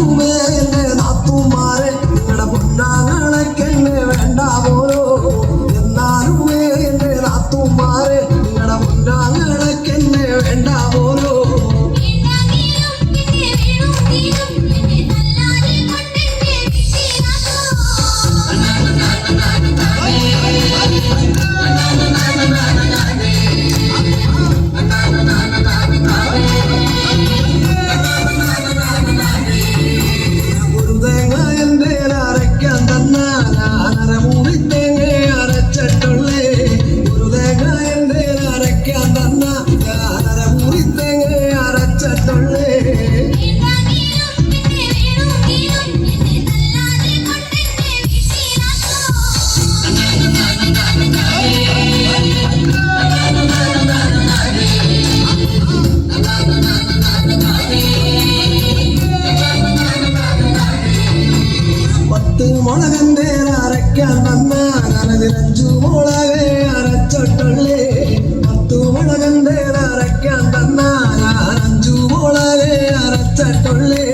നാട്ടുമേ എന്റെ നാത്തുമാരെ നിങ്ങളുടെ പൊന്നാങ്ങളൊക്കെ എന്നെ വേണ്ട പോലോ എന്നാലുമേ എന്റെ നാത്തുമാരെ നിങ്ങളുടെ പൊന്നാ പത്ത് മുളകന്റെ അരയ്ക്കാൻ വന്ന നനതിരഞ്ചു മുളകെ അരച്ചിട്ടുള്ളേ. പത്ത് മുളകന്റെ അരയ്ക്കാൻ തന്നാൽ അഞ്ചു മുളകെ അരച്ചിട്ടുള്ളേ.